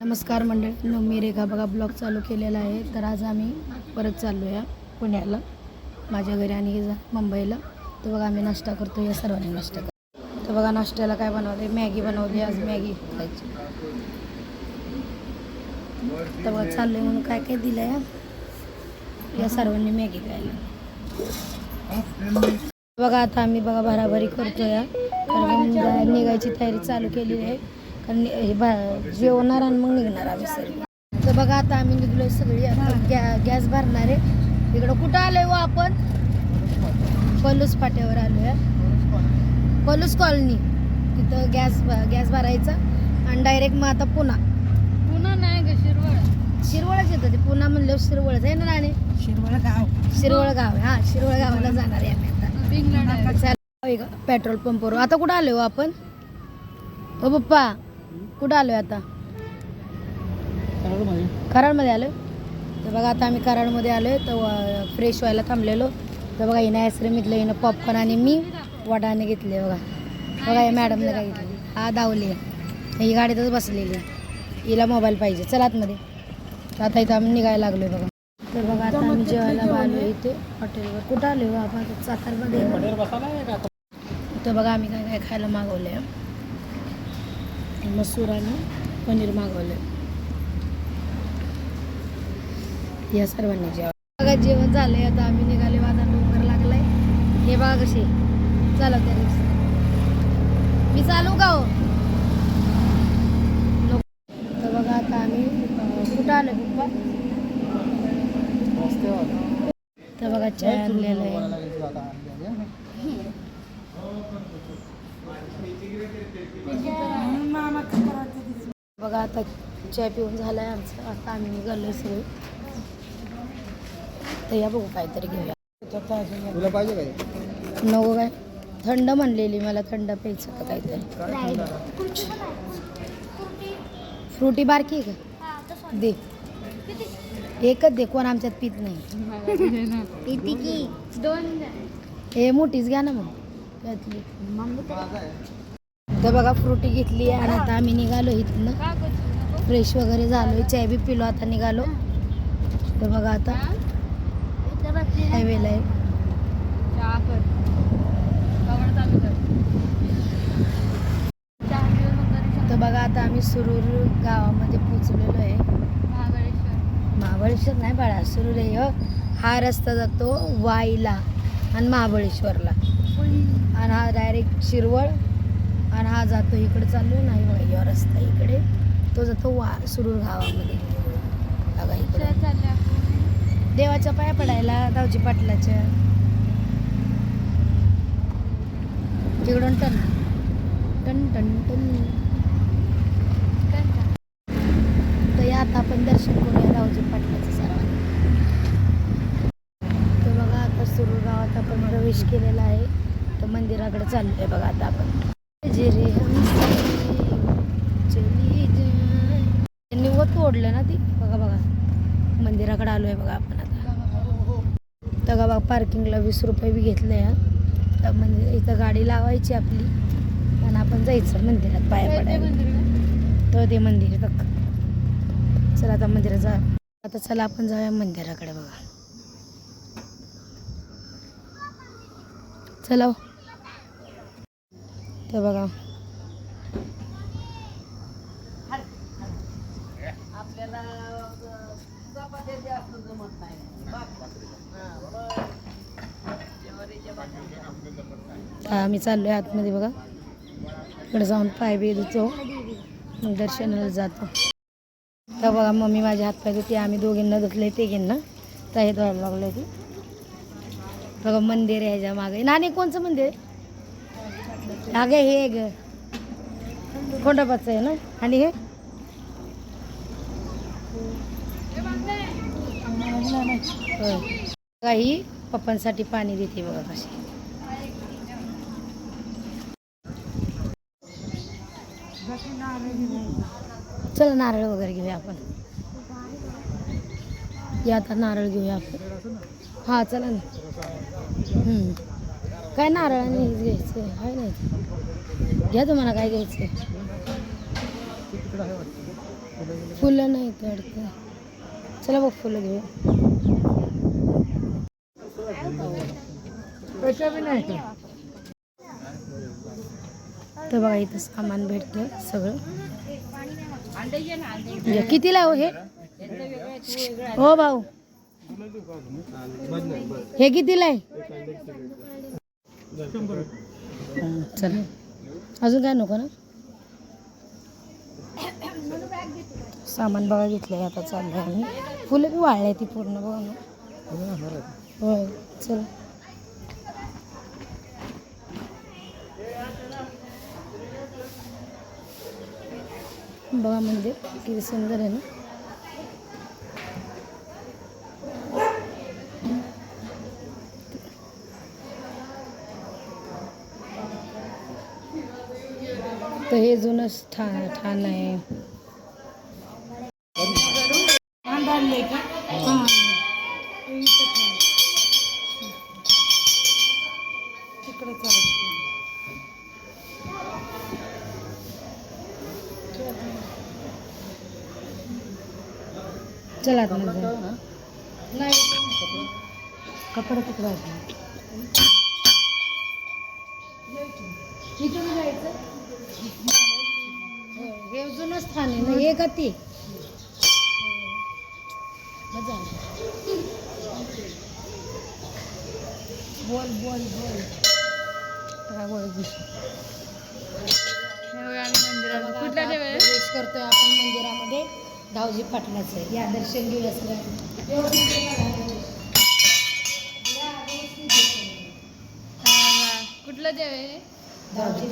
नमस्कार मंडळी मी रेखा बघा ब्लॉग चालू केलेला आहे. तर आज आम्ही परत चाललो या पुण्याला माझ्या घरी आणि जा मुंबईला. तर बघा आम्ही नाश्ता करतो या सर्वांनी नाश्ता करतो तर बघा नाश्त्याला काय बनवते मॅगी बनवली आज मॅगी खायची. तर बघा चाललंय म्हणून काय काय दिलं या या सर्वांनी मॅगी खायला. बघा आता आम्ही बघा भराभरी करतो या कारण निघायची तयारी चालू केलेली आहे. कारण हे जेवणार आणि मग निघणार आम्ही सर्व तर बघा आता आम्ही निघलोय सगळी. आता गॅ गॅस भरणार आहे. इकडं कुठं आलोय व आपण? पलूस फाट्यावर आलोय. पलूस कॉलनी. तिथं गॅस गॅस भरायचा. आणि डायरेक्ट मग आता पुन्हा पुन्हा नाही ग शिरवळ. शिरवळच येतं ते. पुन्हा म्हणलं शिरवळच आहे ना राणे? शिरवळ गाव शिरवळ गाव आहे. हा शिरवळ गावाला जाणार आहे आम्ही आता. पेट्रोल पंपवर आता कुठं आलोय हो आपण? हो पप्पा. कुठं आलोय आता? कराडमध्ये. आलोय? तर बघा आता आम्ही कराडमध्ये आलोय तर फ्रेश व्हायला थांबलेलो. तर बघा हिनं आईस्क्रीम घेतलं हिनं पॉपकॉर्न आणि मी वडाने घेतले बघा. बघा या मॅडमने काय घेतली. हा धावली आहे. ही गाडीतच बसलेली आहे. हिला मोबाईल पाहिजे. चला आतमध्ये. तर आता इथं आम्ही निघायला लागलोय बघा. तर बघा आता आम्ही जेवायला आलो इथे. हॉटेलवर. कुठं आलोय बा आपण आता सातारमध्ये. तर बघा आम्ही काय काय खायला मागवलं आहे मसूर आणि पनीर मागवलं या सर्वांनी जेवण बघा जेवण झालंय. आता आम्ही निघाले माझा डोंगर लागलाय. हे बघा कसे चला त्या रिक्षा मी चालू का हो. तर बघा आता आम्ही कुठं आलो पप्पा? तर बघा चाय आणलेलं आहे. बघा आता चाय पिऊन झालाय आमचं. आता आम्ही निघालोय सगळे. तर या बघू काहीतरी घेऊया. तुला पाहिजे काय? नको काय? थंड म्हणलेली मला थंड प्यायचं होतं काहीतरी. फ्रुटी बारकी आहे का? दे. एकच दे कोण आमच्यात पित नाही. दोन हे मोठीच घ्या ना मग. त्यातली. तर बघा फ्रुटी घेतली आणि आता आम्ही निघालो इथनं. फ्रेश वगैरे झालो चाय बी पिलो आता निघालो. तर बघा आता. हायवेला आहे. तर बघा आता आम्ही सुरूर गावामध्ये पोचलेलो आहे. महाबळेश्वर. महाबळेश्वर नाही बाळा सुरूर आहे हो. हा रस्ता जातो वाईला आणि महाबळेश्वरला. आणि हा डायरेक्ट शिरवळ आणि हा जातो इकडे चाललो नाही बघा या रस्ता इकडे. तो जातो वा सुरूर गावामध्ये. बघा इकडे. देवाच्या पाया पडायला दावजी पाटलाच्या. तिकडून टन टन टन टन. तर या आता आपण दर्शन करूया दावजी पाटलाचं सर्वांनी. तर बघा आता सुरू गावात आपण प्रवेश केलेला आहे. तर मंदिराकडे चाललो आहे बघा आता आपण. चली. त्यांनी व तोडलं ना ती बघा बघा मंदिराकडे आलो आहे बघा आपण आता तर बघा पार्किंगला वीस रुपये बी घेतले तर मंदिर इथं गाडी लावायची आपली आणि आपण जायचं मंदिरात पाया पडायला तर ते मंदिर बघ चला आता मंदिरात जा आता चला आपण जाऊया मंदिराकडे बघा चला हो. तर बघा आम्ही चाललोय आतमध्ये बघा. इकडे जाऊन पाय बी धुतो मग दर्शनाला जातो. तर बघा मम्मी माझे हात पाय धुते आम्ही दोघींना धुतले तिघींना. तर हे धुवायला लागले ती बघा मंदिर आहे ह्याच्या मागे. नाणी कोणचं मंदिर आहे? अगं हे ग खोंडापाचं आहे ना? आणि हे? काही पप्पांसाठी पाणी देते बघा कशी. चला नारळ वगैरे घेऊया आपण. या आता नारळ घेऊया आपण. हां चला ना. काय नारळ आणि घ्यायचं? आहे नाही. घ्या तुम्हाला काय घ्यायचं फुलं नाही वाटतं. चला बघ फुलं घेऊ तर बघा इथं सामान भेटतं सगळं. या, कितीला हो हे? हो भाऊ. हे कितीला आहे? चला. अजून काय नको ना? सामान बघा घेतलंय आता चाललंय आम्ही. फुलं बी वाळले ती पूर्ण बघा ना. होय चल. बघा मंदिर किती सुंदर आहे ना. तर ठाण आहे चला कपडे तिकडे इथून जायचं? स्थान आहे ना का ते मजा आली. बोल बोल बोल. काय बोल कुठल्या देव आहे? प्रवेश करतोय आपण मंदिरामध्ये. धावजी पाटलाचं या दर्शन घेऊया कुठलं देव आहे धावजी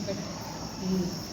पाटील.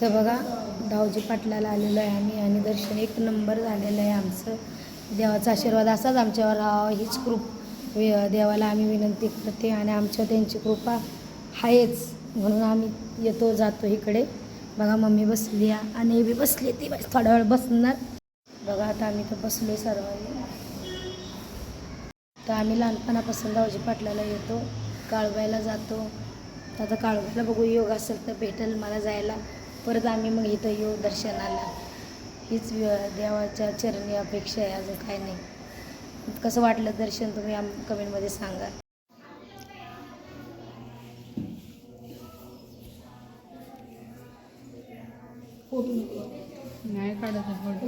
तर बघा दावजी पाटलाला आलेलो आहे आम्ही आणि दर्शन एक नंबर झालेलं आहे आमचं. देवाचा आशीर्वाद असाच आमच्यावर. राहावा हीच कृप वे- देवाला आम्ही विनंती करते आणि आमच्या त्यांची कृपा आहेच. म्हणून आम्ही येतो जातो इकडे. बघा मम्मी बसली आहे आणि बी बसली ती बस थोडा वेळ बसणार. बघा आता आम्ही तर बसलो सर्वांनी. तर आम्ही लहानपणापासून दावजी पाटलाला येतो काळबायला जातो. तर आता काळबायला बघू योग असेल तर भेटेल मला जायला. परत आम्ही मग इथं येऊ दर्शनाला. हीच देवाच्या चरणी अपेक्षा आहे अजून काय नाही. कसं वाटलं दर्शन तुम्ही आम कमेंटमध्ये सांगा. नाही काढत फोटो.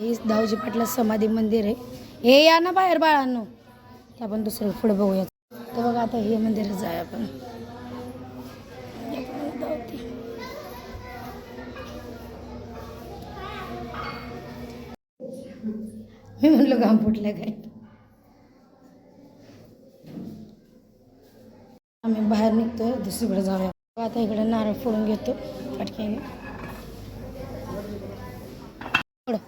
हे दावजी पाटला समाधी मंदिर आहे. हे या ना बाहेर बाळांनो. आपण दुसरं पुढे बघूया तर बघा आता हे मंदिरच आहे आपण. मी म्हणलो घाम फुटलं काय आम्ही बाहेर निघतोय दुसरीकडे जाऊया. आता इकडे नारळ फोडून घेतो पटक्याने थोडं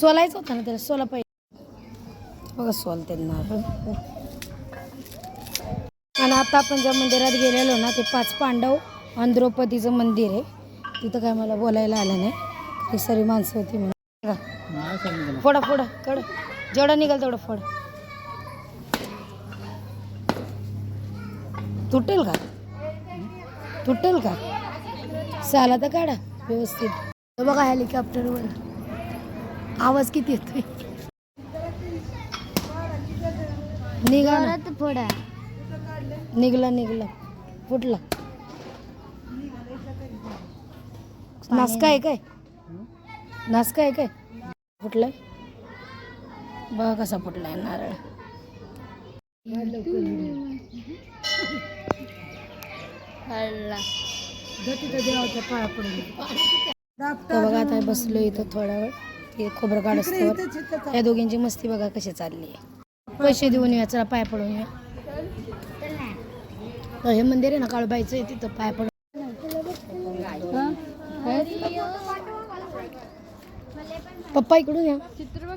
सोलायचं होतं ना त्याला सोला पाहिजे बघा सोलते नारळ. आणि आता आपण ज्या मंदिरात गेलेलो ना ते पाच पांडव आणि द्रौपदीचं मंदिर आहे. तिथं काय मला बोलायला आलं नाही. काही सारी माणसं होती म्हणून. फोडा फोडा कड जेवढं निघाल तेवढं फोड. तुटेल का? तुटेल का? साला तर काढा व्यवस्थित. बघा हेलिकॉप्टरवर आवाज किती येतोय? निघा फोडा. निघला निघला. फुटला. नासका आहे काय? नासका आहे काय? फुटलाय? बघा कसा फुटलाय नारळ. पडून बघा आता बसलो इथं थोडा वेळ हे खोबरं काढ या दोघींची मस्ती बघा कशी चालली आहे पैसे देऊन या चला पाय पडून या. तर हे मंदिर आहे ना काळूबाईचं आहे तिथं पाय पडून. पप्पा इकडून या. चित्र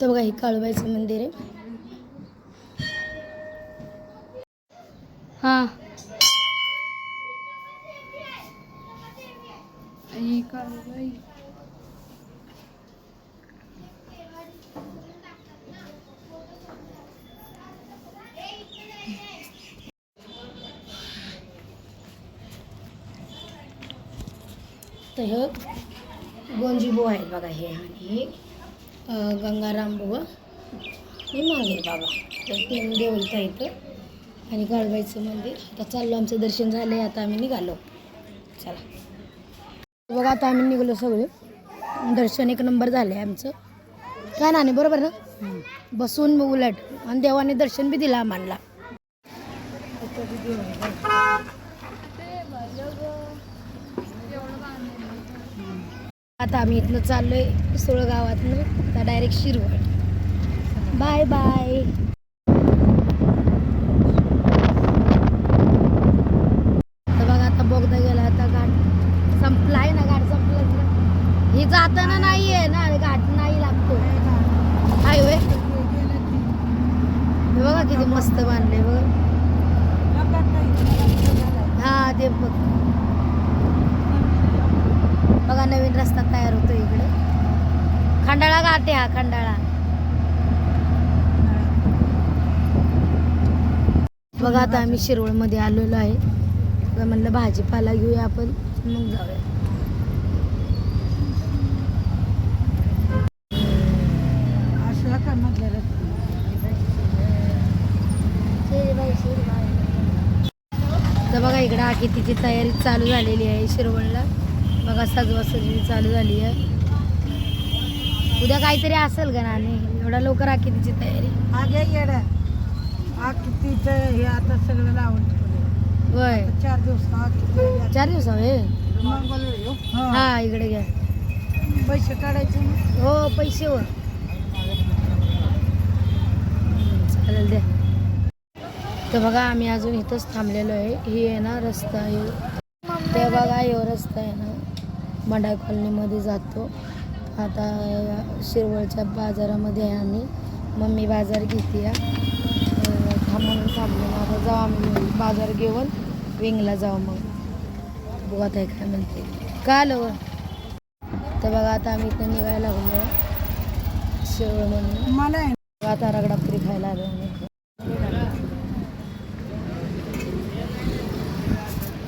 तर बघा हे काळूबाईचं मंदिर आहे. हां? काळबाई. तर हे गोंजीबुवा आहेत बघा हे आणि हे गंगारामबुवा गंगाराम बुवा हे मांगेर बाबा. तर तीन देव इथं आणि काळबाईचं मंदिर. आता चाललो आमचं दर्शन झालं आहे आता आम्ही निघालो. चला. बघा आता आम्ही निघालो सगळे. दर्शन एक नंबर झालं आहे आमचं. काय ना बरोबर ना? बसून मग उलट. आणि देवाने दर्शन बी दिलं आम्हाला. आता आम्ही इथनं चाललोय सोळ गावातनं आता डायरेक्ट शिरवळ. बाय बाय तर बघा आता बोगदा गेला आता घाट संपलाय ना घाट संपला ही जाताना नाही आहे ना घाट नाही लागतो हायवे हे बघा किती मस्त बांधले बघा हा ते बघ बघा नवीन रस्ता तयार होतो इकडे वाटते हा खंडाळा. बघा आता आम्ही शिरवळमध्ये आलेलो आहे. म्हणलं भाजीपाला घेऊया आपण. मग जाऊया. तर बघा इकडं आखितीची तयारी चालू झालेली आहे शिरवळला बघा सजवा सजवी चालू झाली आहे. उद्या काहीतरी असेल का नाणे एवढा लवकर आखितीची तयारी? आगे येड. हा हे आता सगळं लावून. होय. चार दिवस चार दिवस आहे? हा. हा. इकडे घ्या. पैसे काढायचे ना. हो पैसे वर चालेल द्या तर बघा आम्ही अजून इथंच थांबलेलो आहे. ही आहे ना रस्ता आहे. ते बघा हे रस्ता आहे ना. मंडाळ कॉलनीमध्ये जातो. आता शिरवळच्या बाजारामध्ये आहे आम्ही. मम्मी बाजार घेते या. थांबून थांबलो. आता जाऊ आम्ही बाजार घेऊन विंगला जाऊ मग. बघू आता काय म्हणते. का आलं वर? तर बघा आता आम्ही इथं निघायला लागलो. शिरवळ म्हणून. मला आता रगडापुरी खायला आलो आम्ही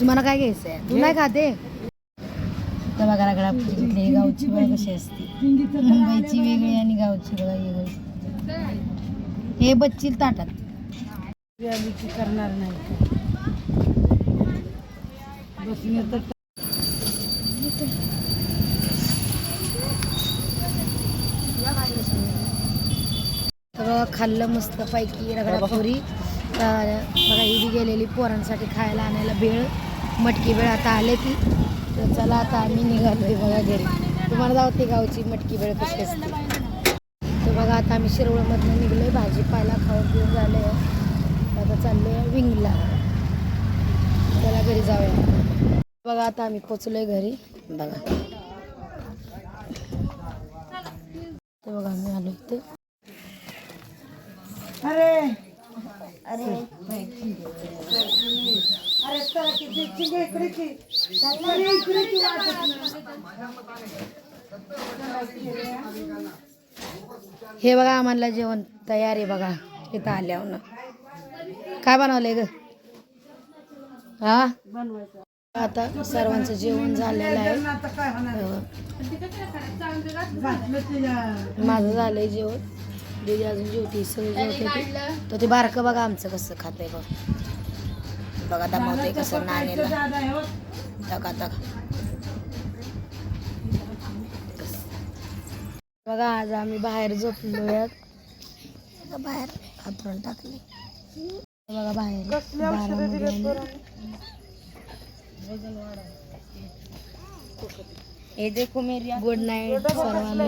तुम्हाला काय घ्यायचं आहे तू नाही खाते? तर बघा रगडापुरी घेतली ही गावची बघा कशी असते. मुंबईची वेगळी आणि गावची बघा वेगळी हे बच्चील ताटात. करणार नाही. तर बघा खाल्लं मस्त पैकी रगडापुरी. तर बघा ही गेलेली पोरांसाठी खायला आणायला भेळ मटकी भेळ आता आले ती. तर चला आता आम्ही निघालोय बघा घरी. तुम्हाला जाऊ गावची मटकी भेळ कशी असते. तर बघा आता आम्ही शिरवळमधनं निघलोय भाजीपाला खाऊन पिऊन झालंय. आता चाललोय विंगला. त्याला घरी जाऊया. बघा आता आम्ही पोचलोय घरी. बघा. तर बघा आम्ही आलो इथे. अरे! अरे. हे बघा आम्हाला जेवण तयार आहे बघा इथं आल्यावर. काय बनवलंय ग? हा? आता सर्वांचं जेवण झालेलं आहे. माझं झालंय जेवण. दिदी अजून जेवती सगळी जेवते तर ते बारकं बघा आमचं कसं खातंय बघ. बघा दमावतंय कसं नाणेला. टका टका बघा आज आम्ही बाहेर झोपलो यात बाहेर हातरून टाकले. बघा बाहेर बारामध्ये गुड नाईट सर्वांना